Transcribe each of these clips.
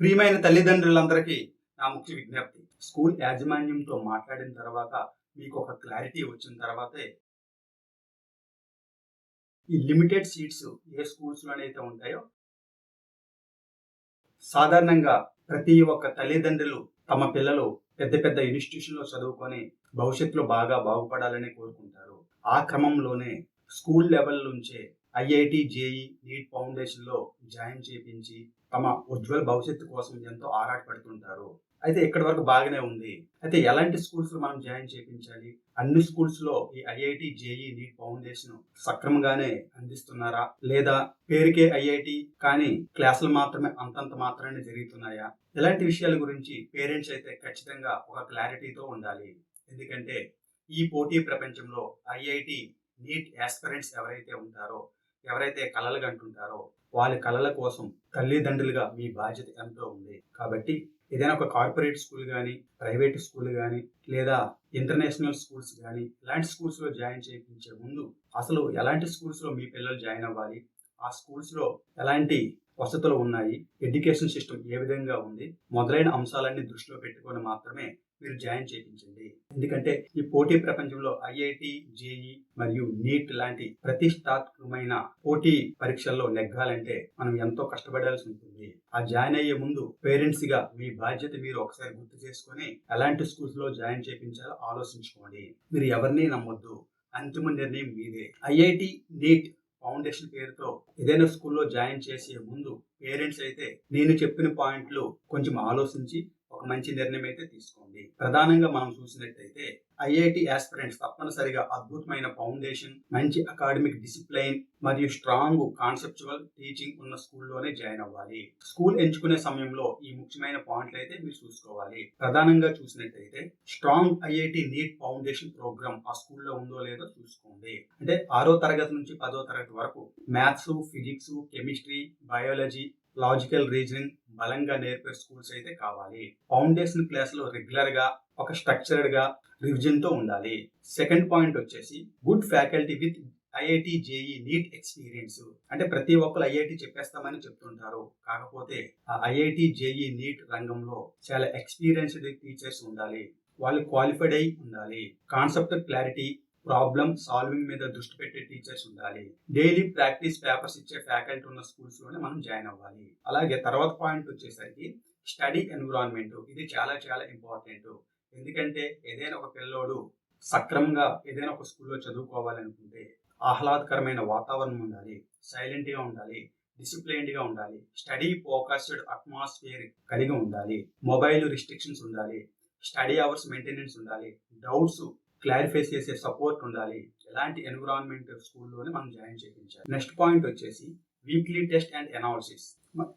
ప్రియమైన తల్లిదండ్రులందరికీ నా ముఖ్య విజ్ఞప్తి. స్కూల్ యాజమాన్యంతో మాట్లాడిన తర్వాత మీకు ఒక క్లారిటీ వచ్చిన తర్వాతే ఈ లిమిటెడ్ సీట్స్ ఏ స్కూల్స్లోనైతే ఉంటాయో సాధారణంగా ప్రతి ఒక్క తల్లిదండ్రులు తమ పిల్లలు పెద్ద పెద్ద ఇన్స్టిట్యూషన్లో చదువుకొని భవిష్యత్తులో బాగా బాగుపడాలని కోరుకుంటారు. ఆ క్రమంలోనే స్కూల్ లెవెల్ నుంచే ఐఐటి జేఈ నీట్ ఫౌండేషన్లో జాయిన్ చేపించి తమ ఉజ్వల భవిష్యత్తు కోసం ఎంతో ఆరాటపడుతుంటారు అయితే ఇక్కడి వరకు బాగానే ఉంది. అయితే ఎలాంటి స్కూల్స్ మనం జాయిన్ చేయించాలి అన్ని స్కూల్స్లో ఈ ఐఐటి జేఈ నీట్ ఫౌండేషన్ సక్రమంగానే అందిస్తున్నారా? లేదా పేరుకే ఐఐటి కానీ క్లాసులు మాత్రమే అంతంత మాత్రమే జరుగుతున్నాయా? ఇలాంటి విషయాల గురించి పేరెంట్స్ అయితే ఖచ్చితంగా ఒక క్లారిటీతో ఉండాలి. ఎందుకంటే ఈ పోటీ ప్రపంచంలో ఐఐటి నీట్ యాస్పిరెంట్స్ ఎవరైతే ఉంటారో ఎవరైతే కలలు కంటుంటారో వాళ్ళ కళల కోసం తల్లిదండ్రులుగా మీ బాధ్యత ఎంతో ఉంది. కాబట్టి ఏదైనా ఒక కార్పొరేట్ స్కూల్ కానీ ప్రైవేట్ స్కూల్ కానీ లేదా ఇంటర్నేషనల్ స్కూల్స్ కానీ ఇలాంటి స్కూల్స్లో జాయిన్ చేయించే ముందు అసలు ఎలాంటి స్కూల్స్లో మీ పిల్లలు జాయిన్ అవ్వాలి? ఆ స్కూల్స్లో ఎలాంటి వసతులు ఉన్నాయి? ఎడ్యుకేషన్ సిస్టమ్ ఏ విధంగా ఉంది? మొదలైన అంశాలన్నీ దృష్టిలో పెట్టుకొని మాత్రమే మీరు జాయిన్ చేయించండి. ఎందుకంటే ఈ పోటీ ప్రపంచంలో ఐఐటి జేఈ మరియు నీట్ లాంటి ప్రతిష్టాత్మకమైన పోటీ పరీక్షల్లో నెగ్గాలంటే మనం ఎంతో కష్టపడాల్సి ఉంటుంది. ఆ జాయిన్ అయ్యే ముందు పేరెంట్స్గా మీ బాధ్యత మీరు ఒకసారి గుర్తు చేసుకొని ఎలాంటి స్కూల్స్లో జాయిన్ చేయించాలో ఆలోచించుకోండి. మీరు ఎవరిని నమ్మొద్దు. అంతిమ నిర్ణయం మీదే. ఐఐటి నీట్ ఫౌండేషన్ పేరుతో ఏదైనా స్కూల్లో జాయిన్ చేసే ముందు పేరెంట్స్ అయితే నేను చెప్పిన పాయింట్లు కొంచెం ఆలోచించి ఒక మంచి నిర్ణయం అయితే తీసుకోండి. ప్రధానంగా మనం చూసినట్టయితే ఐఐటి ఆస్పిరెంట్స్ తప్పనిసరిగా అద్భుతమైన ఫౌండేషన్ మంచి అకాడమిక్ డిసిప్లైన్ మరియు స్ట్రాంగ్ కాన్సెప్చువల్ టీచింగ్ ఉన్న స్కూల్లోనే జాయిన్ అవ్వాలి. స్కూల్ ఎంచుకునే సమయంలో ఈ ముఖ్యమైన పాయింట్లు అయితే మీరు చూసుకోవాలి. ప్రధానంగా చూసినట్టయితే strong IIT NEET foundation program ఆ స్కూల్లో ఉందో లేదో చూసుకోండి. అంటే ఆరో తరగతి నుంచి పదో తరగతి వరకు maths physics chemistry biology logical reasoning బలంగా నేర్పే స్కూల్స్ అయితే కావాలి. ఫౌండేషన్ క్లాస్ రెగ్యులర్గా ఒక స్ట్రక్చర్డ్గా రివిజన్తో ఉండాలి. సెకండ్ పాయింట్ వచ్చేసి good faculty with IIT JEE NEET experience. అంటే ప్రతి ఒక్కరు ఐఐటి చెప్పేస్తామని చెప్తుంటారు. కాకపోతే ఆ ఐఐటి జేఈ నీట్ రంగంలో చాలా ఎక్స్పీరియన్స్డ్ టీచర్స్ ఉండాలి. వాళ్ళు క్వాలిఫైడ్ అయి ఉండాలి. కాన్సెప్ట్ క్లారిటీ ప్రాబ్లమ్ సాల్వింగ్ మీద దృష్టి పెట్టే టీచర్స్ ఉండాలి. డైలీ ప్రాక్టీస్ పేపర్స్ ఇచ్చే ఫ్యాకల్టీ ఉన్న స్కూల్స్లోనే మనం జాయిన్ అవ్వాలి. అలాగే తర్వాత పాయింట్ వచ్చేసరికి స్టడీ ఎన్విరాన్మెంట్ ఇది చాలా చాలా ఇంపార్టెంట్ ఎందుకంటే ఏదైనా ఒక పిల్లోడు సక్రమంగా ఏదైనా ఒక స్కూల్లో చదువుకోవాలనుకుంటే ఆహ్లాదకరమైన వాతావరణం ఉండాలి సైలెంట్గా ఉండాలి డిసిప్లైన్డ్గా ఉండాలి స్టడీ ఫోకస్డ్ అట్మాస్ఫియర్ కలిగి ఉండాలి మొబైల్ రిస్ట్రిక్షన్స్ ఉండాలి స్టడీ అవర్స్ మెయింటెనెన్స్ ఉండాలి డౌట్స్ క్లారిఫై చేసే సపోర్ట్ ఉండాలి. ఎలాంటి ఎన్విరాన్మెంట్ స్కూల్లోనే మనం జాయిన్ చేయించాలి నెక్స్ట్ పాయింట్ వచ్చేసి వీక్లీ టెస్ట్ అండ్ అనాలిసిస్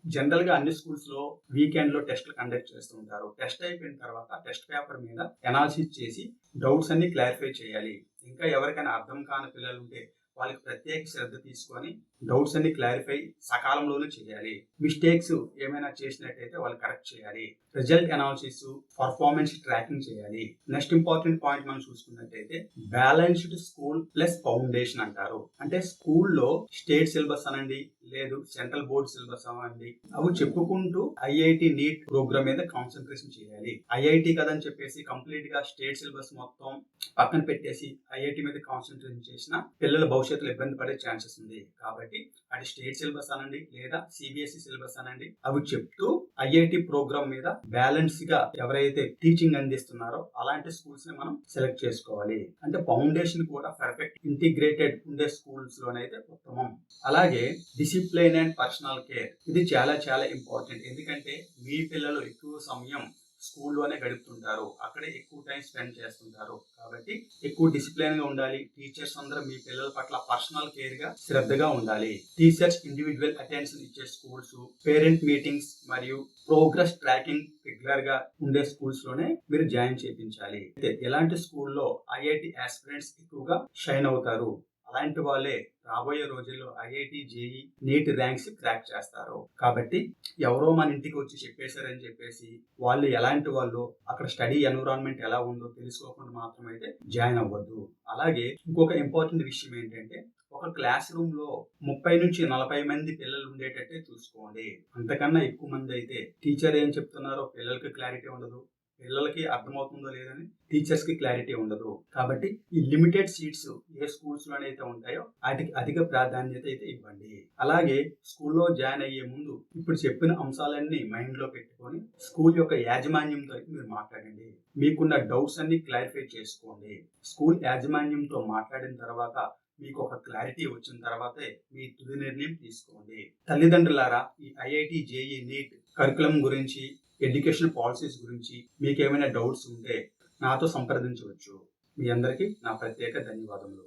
జనరల్గా అన్ని స్కూల్స్లో వీకెండ్లో టెస్ట్లు కండక్ట్ చేస్తూ ఉంటారు. టెస్ట్ అయిపోయిన తర్వాత టెస్ట్ పేపర్ మీద అనాలిసిస్ చేసి డౌట్స్ అన్ని క్లారిఫై చేయాలి. ఇంకా ఎవరికైనా అర్థం కాని పిల్లలు ఉంటే వాళ్ళకి ప్రత్యేక శ్రద్ధ తీసుకొని డౌట్స్ అన్ని క్లారిఫై సకాలంలోనే చేయాలి. మిస్టేక్స్ ఏమైనా చేసినట్టయితే వాళ్ళు కరెక్ట్ చేయాలి. రిజల్ట్ అనాలిసిస్ పర్ఫార్మెన్స్ ట్రాకింగ్ చేయాలి. నెక్స్ట్ ఇంపార్టెంట్ పాయింట్ మనం చూసుకున్నట్టయితే బ్యాలెన్స్డ్ స్కూల్ ప్లస్ ఫౌండేషన్ అంటారు. అంటే స్కూల్లో స్టేట్ సిలబస్ అనండి లేదు సెంట్రల్ బోర్డ్ సిలబస్ అనండి అవి చెప్పుకుంటూ ఐఐటి నీట్ ప్రోగ్రామ్ మీద కాన్సన్ట్రేషన్ చేయాలి. ఐఐటి కదని చెప్పేసి కంప్లీట్గా స్టేట్ సిలబస్ మొత్తం పక్కన పెట్టేసి ఐఐటి మీద కాన్సన్ట్రేషన్ చేసిన పిల్లల భవిష్యత్తులో ఇబ్బంది పడే ఛాన్సెస్ ఉంది. కాబట్టి అది స్టేట్ సిలబస్ అనండి లేదా సిబిఎస్ఈ సిలబస్ అనండి. అవి చెప్తూ ఐఐటి ప్రోగ్రామ్ మీద బ్యాలెన్స్గా ఎవరైతే టీచింగ్ అందిస్తున్నారో అలాంటి స్కూల్స్ని మనం సెలెక్ట్ చేసుకోవాలి. అంటే ఫౌండేషన్ కూడా పర్ఫెక్ట్ ఇంటిగ్రేటెడ్ ఉండే స్కూల్స్ లోనైతే ఉత్తమం. అలాగే డిసిప్లైన్ అండ్ పర్సనల్ కేర్. ఇది చాలా చాలా ఇంపార్టెంట్. ఎందుకంటే మీ పిల్లలు ఎక్కువ సమయం స్కూల్లోనే గడుపుతుంటారు. అక్కడే ఎక్కువ టైం స్పెండ్ చేస్తుంటారు. కాబట్టి ఎక్కువ డిసిప్లిన్గా ఉండాలి. టీచర్స్ అందరూ మీ పిల్లల పట్ల పర్సనల్ కేర్గా శ్రద్ధగా ఉండాలి. టీచర్స్ ఇండివిజువల్ అటెన్షన్ ఇచ్చే స్కూల్స్ పేరెంట్ మీటింగ్స్ మరియు ప్రోగ్రెస్ ట్రాకింగ్ రెగ్యులర్గా ఉండే స్కూల్స్లోనే మీరు జాయిన్ చేయించాలి. అయితే ఎలాంటి స్కూల్లో ఐఐటి ఆస్పిరెంట్స్ ఎక్కువగా షైన్ అవుతారు? అలాంటి వాళ్ళే రాబోయే రోజుల్లో IIT JEE NEET ranks crack చేస్తారు. కాబట్టి ఎవరో మన ఇంటికి వచ్చి చెప్పేశారని చెప్పేసి వాళ్ళు ఎలాంటి వాళ్ళు అక్కడ స్టడీ ఎన్విరాన్మెంట్ ఎలా ఉందో తెలుసుకోకుండా మాత్రమైతే జాయిన్ అవ్వద్దు. అలాగే ఇంకొక ఇంపార్టెంట్ విషయం ఏంటంటే ఒక క్లాస్ రూమ్లో ముప్పై నుంచి నలభై మంది పిల్లలు ఉండేటట్టే చూసుకోండి. అంతకన్నా ఎక్కువ మంది అయితే టీచర్ ఏం చెప్తున్నారో పిల్లలకి క్లారిటీ ఉండదు. పిల్లలకి అర్థమవుతుందో లేదని టీచర్స్కి క్లారిటీ ఉండదు. కాబట్టి ఈ లిమిటెడ్ సీట్స్ ఏ స్కూల్స్ లోనైతే ఉంటాయో వాటికి అధిక ప్రాధాన్యత అయితే ఇవ్వండి. అలాగే స్కూల్లో జాయిన్ అయ్యే ముందు ఇప్పుడు చెప్పిన అంశాలన్నీ మైండ్లో పెట్టుకొని స్కూల్ యొక్క యాజమాన్యంతో అయితే మీరు మాట్లాడండి. మీకున్న డౌట్స్ అన్ని క్లారిఫై చేసుకోండి. స్కూల్ యాజమాన్యంతో మాట్లాడిన తర్వాత మీకు ఒక క్లారిటీ వచ్చిన తర్వాతే మీ తుది నిర్ణయం తీసుకోండి. తల్లిదండ్రులారా ఈ ఐఐటి జేఈ నీట్ కరికులం గురించి ఎడ్యుకేషన్ పాలసీస్ గురించి మీకేమైనా డౌట్స్ ఉంటే నాతో సంప్రదించవచ్చు. మీ అందరికీ నా ప్రత్యేక ధన్యవాదములు.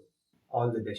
All the best